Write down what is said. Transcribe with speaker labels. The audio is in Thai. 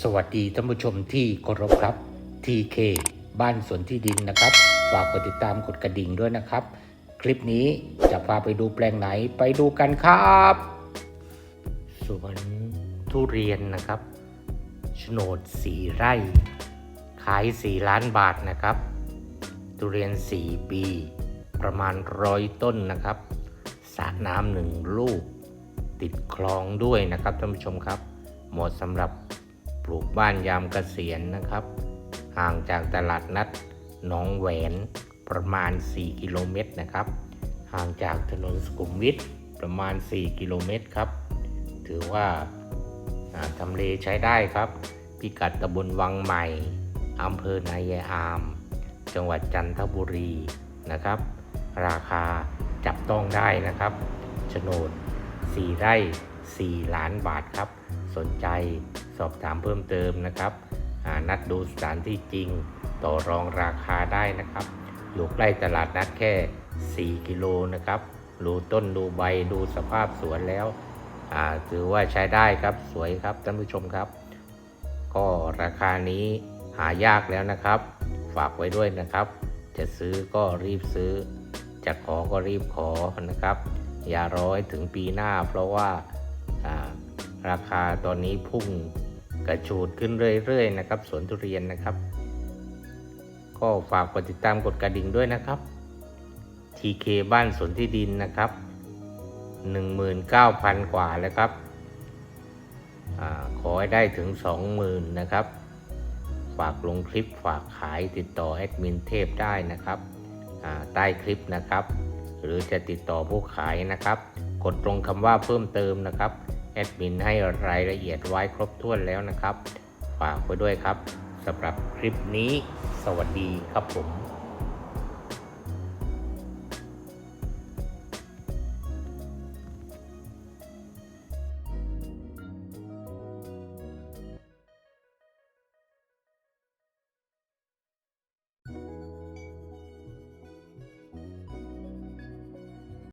Speaker 1: สวัสดีท่านผู้ชมที่เคารพครับ TK บ้านสวนที่ดินนะครับ ฝากกดติดตามกดกระดิ่งด้วยนะครับ คลิปนี้จะพาไปดูแปลงไหนไปดูกันครับสวนทุเรียนนะครับโฉนดสีไร่ ขาย 4 ล้านบาทนะครับ ทุเรียน 4 ปี ประมาณร้อยต้นนะครับสระน้ำหนึ่งลูก ติดคลองด้วยนะครับท่านผู้ชมครับ เหมาะสำหรับ ปลูกบ้านยามเกษียณนะครับ ห่างจากตลาดนัดหนองแหวนประมาณ 4 กิโลเมตรนะครับ ห่างจากถนนสุขุมวิทประมาณ 4 กิโลเมตรครับ ถือว่าทำเลใช้ได้ครับ พิกัดตำบลวังใหม่อำเภอนายายอาม จังหวัดจันทบุรีนะครับ ราคาจับต้องได้นะครับโฉนด 4 ไร่ 4 ล้านบาทครับ สนใจ อบถามเพิ่มเติมนะครับนัดดูสถานที่จริง ต่อรองราคาได้นะครับ อยู่ใกล้ตลาดนัดแค่ 4 กิโลนะครับดูต้นดูใบดูสภาพสวนแล้วถือว่าใช้ได้ครับสวยครับท่านผู้ชมครับ ก็ราคานี้หายากแล้วนะครับ ฝากไว้ด้วยนะครับ จะซื้อก็รีบซื้อ จะขอก็รีบขอนะครับ อย่ารอให้ถึงปีหน้าเพราะว่าอ่าราคาตอนนี้พุ่ง กระชูดขึ้นเรื่อยๆนะครับ สวนทุเรียนนะครับ ก็ฝากกดติดตามกดกระดิ่งด้วยนะครับ TK บ้านสวนที่ดินนะครับ 19,000 กว่าแล้วครับอขอให้ได้ถึง 20,000 นะครับ ฝากลงคลิปฝากขายติดต่อแอดมินเทพได้นะครับ ใต้คลิปนะครับ หรือจะติดต่อผู้ขายนะครับ กดตรงคำว่าเพิ่มเติมนะครับ แอดมินให้รายละเอียดไว้ครบถ้วนแล้วนะครับ ฝากไว้ด้วยครับสำหรับคลิปนี้ สวัสดีครับผม